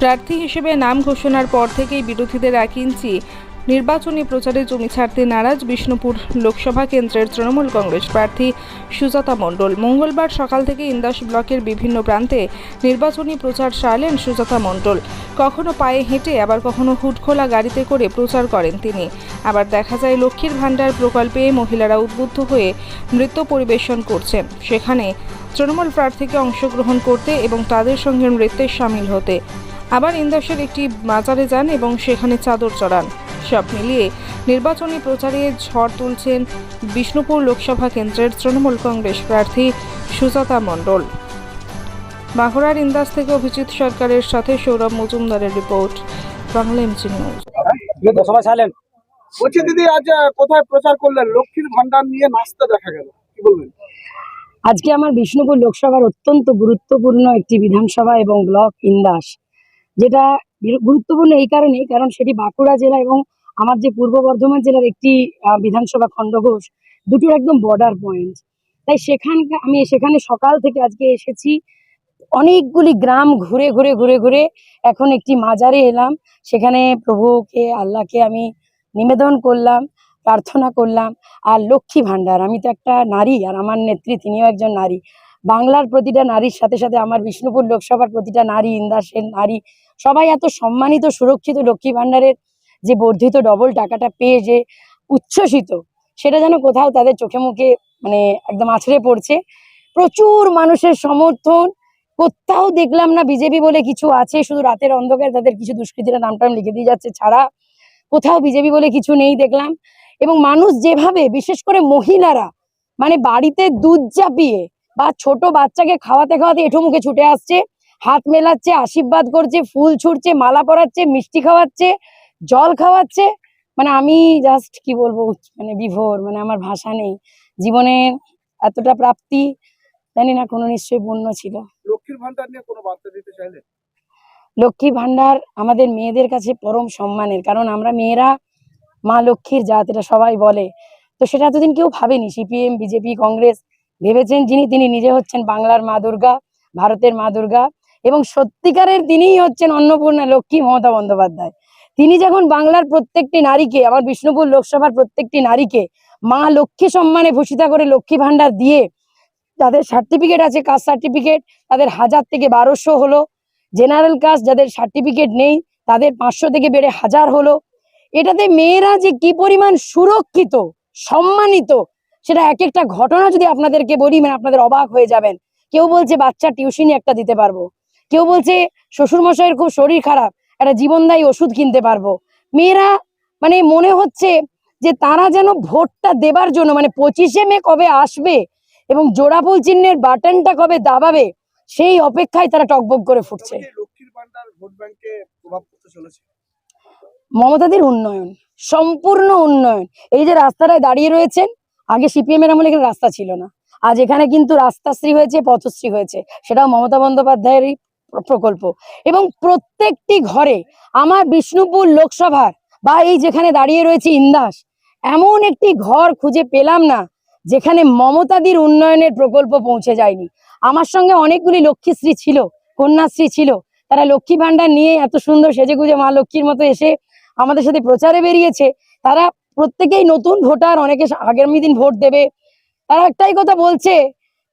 প্রার্থী হিসেবে নাম ঘোষণার পর থেকেই বিরোধীদের এক ইঞ্চি নির্বাচনী প্রচারে জমি ছাড়তে নারাজ বিষ্ণুপুর লোকসভা কেন্দ্রের তৃণমূল কংগ্রেস প্রার্থী সুজাতা মণ্ডল। মঙ্গলবার সকাল থেকে ইন্দাস ব্লকের বিভিন্ন প্রান্তে নির্বাচনী প্রচার সারলেন সুজাতা মণ্ডল। কখনো পায়ে হেঁটে, আবার কখনো হুটখোলা গাড়িতে করে প্রচার করেন তিনি। আবার দেখা যায় লক্ষ্মীর ভাণ্ডার প্রকল্পে মহিলারা উদ্বুদ্ধ হয়ে নৃত্য পরিবেশন করছেন। সেখানে তৃণমূল প্রার্থীকে অংশগ্রহণ করতে এবং তাদের সঙ্গে নৃত্যে সামিল হতে। আবার ইন্দাসের একটি বাজারে যান এবং সেখানে চাদর চড়ান। সব মিলিয়ে নির্বাচনী প্রচারে ঝড় তুলছেন বিষ্ণুপুর লোকসভা কেন্দ্রের তৃণমূল কংগ্রেস প্রার্থী সুজাতা মণ্ডল। বাঁকুড়ার ইন্দাস থেকে অভিজিৎ সরকারের সাথে সৌরভ মজুমদারের রিপোর্ট বাংলা নিউজ। বলছি দিদি আজ কোথায় প্রচার করলেন? লক্ষ্মীর ভান্ডার নিয়ে নাচতে দেখা গেল। কি বলবেন? আজকে আমার বিষ্ণুপুর লোকসভার অত্যন্ত গুরুত্বপূর্ণ একটি বিধানসভা এবং ব্লক ইন্দাস। যেটা গুরুত্বপূর্ণ এই কারণেই, কারণ সেটি বাঁকুড়া জেলা এবং আমার যে পূর্ব বর্ধমান জেলার একটি বিধানসভা খণ্ডঘোষ, দুটোর একদম বর্ডার পয়েন্ট তাই সেখানকে আমি সেখানে সকাল থেকে আজকে এসেছি। অনেকগুলি গ্রাম ঘুরে ঘুরে ঘুরে ঘুরে এখন একটি মাজারে এলাম। সেখানে প্রভুকে, আল্লাহকে আমি নিবেদন করলাম, প্রার্থনা করলাম। আর লক্ষ্মী ভান্ডার আমি তো একটা নারী আর আমার নেত্রী, তিনিও একজন নারী। বাংলার প্রতিটা নারীর সাথে সাথে আমার বিষ্ণুপুর লোকসভার প্রতিটা নারী ইন্দাসের নারী, সবাই এত সম্মানিত, সুরক্ষিত, লক্ষ্মী ভান্ডারের যে বর্ধিত ডবল টাকাটা পেয়ে যে উচ্ছ্বসিত, সেটা যেন কোথাও তাদের চোখে মুখে মানে একদম আছড়ে পড়ছে। প্রচুর মানুষের সমর্থন, কোথাও দেখলাম না বিজেপি বলে কিছু আছে, শুধু রাতের অন্ধকারে তাদের কিছু দুষ্কৃতীরা নাম টাম লিখে দিয়ে যাচ্ছে ছাড়া কোথাও বিজেপি বলে কিছু নেই দেখলাম। এবং মানুষ যেভাবে, বিশেষ করে মহিলারা মানে বাড়িতে দুধ চাপিয়ে বা ছোট বাচ্চাকে খাওয়াতে খাওয়াতে এঠো মুখে ছুটে আসছে। হাত মেলাচ্ছে আশীর্বাদ করছে ফুল ছুটছে মালা পরাচ্ছে মিষ্টি খাওয়াচ্ছে জল খাওয়াচ্ছে। মানে আমি জাস্ট কি বলব মানে বিভোর মানে আমার ভাষা নেই। জীবনের এতটা প্রাপ্তি জানি না কোনো নিশ্চয়ই পূর্ণ ছিল। লক্ষ্মীর ভান্ডার নিয়ে কোনো বার্তা দিতে চাইলেন লক্ষ্মী ভান্ডার আমাদের মেয়েদের কাছে পরম সম্মানের কারণ আমরা মেয়েরা মা লক্ষ্মীর জাত এটা সবাই বলে। তো সেটা এতদিন কেউ ভাবেনি সিপিএম বিজেপি কংগ্রেস ভেবেছেন যিনি, তিনি নিজে হচ্ছেন বাংলার মা দুর্গা, ভারতের মা দুর্গা এবং সত্যিকারের তিনিই হচ্ছেন অন্নপূর্ণা লক্ষ্মী মমতা বন্দ্যোপাধ্যায়। তিনি যখন বাংলার প্রত্যেকটি নারীকে, আমার বিষ্ণুপুর লোকসভার প্রত্যেকটি নারীকে মা লক্ষ্মী সম্মানে ভূষিতা করে লক্ষ্মী ভান্ডার দিয়ে যাদের সার্টিফিকেট আছে কাস্ট সার্টিফিকেট তাদের হাজার থেকে বারোশো হলো জেনারেল কাস্ট যাদের সার্টিফিকেট নেই, তাদের পাঁচশো থেকে বেড়ে হাজার হলো। এটাতে মেয়েরা যে কি পরিমাণ সুরক্ষিত, সম্মানিত সেটা এক একটা ঘটনা যদি আপনাদেরকে বলি মানে আপনাদের অবাক হয়ে যাবেন। কেউ বলছে বাচ্চা টিউশনি একটা দিতে পারব। কেউ বলছে শ্বশুর মশাইয়ের খুব শরীর খারাপ একটা জীবনদায়ী ওষুধ কিনতে পারব। মেয়েরা মানে মনে হচ্ছে যে তারা যেন ভোটটা দেবার জন্য মানে পঁচিশে মে কবে আসবে এবং জোড়াফুল চিহ্নের বাটনটা কবে দাবাবে সেই অপেক্ষায় তারা টকবক করে ফুটছে। মমতাদের উন্নয়ন সম্পূর্ণ উন্নয়ন। এই যে রাস্তাটায় দাঁড়িয়ে রয়েছেন আগে সিপিএম এর আমলে রাস্তা ছিল না। আজ এখানে কিন্তু রাস্তাশ্রী হয়েছে, পথশ্রী হয়েছে। সেটাও মমতা বন্দ্যোপাধ্যায়েরই প্রকল্প। এবং প্রত্যেকটি ঘরে আমার বিষ্ণুপুর লোকসভার বা এই যেখানে দাঁড়িয়ে রয়েছে ইন্দাস, এমন একটি ঘর খুঁজে পেলাম না, যেখানে মমতাদির উন্নয়নের প্রকল্প পৌঁছে যায়নি। আমার সঙ্গে অনেকগুলি লক্ষ্মীশ্রী ছিল, কন্যাশ্রী ছিল। তারা লক্ষ্মী ভান্ডার নিয়ে এত সুন্দর সেজেগুজে মা লক্ষ্মীর মতো এসে আমাদের সাথে প্রচারে বেরিয়েছে। তারা প্রত্যেকেই নতুন ভোটার, অনেকে আগামী দিন ভোট দেবে। তারা একটাই কথা বলছে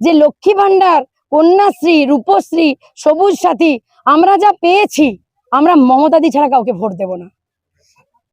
যে, লক্ষ্মী ভান্ডার কন্যাশ্রী, রূপশ্রী, সবুজ সাথী, আমরা যা পেয়েছি, আমরা মমতাদি ছাড়া কাউকে ভোট দেব না।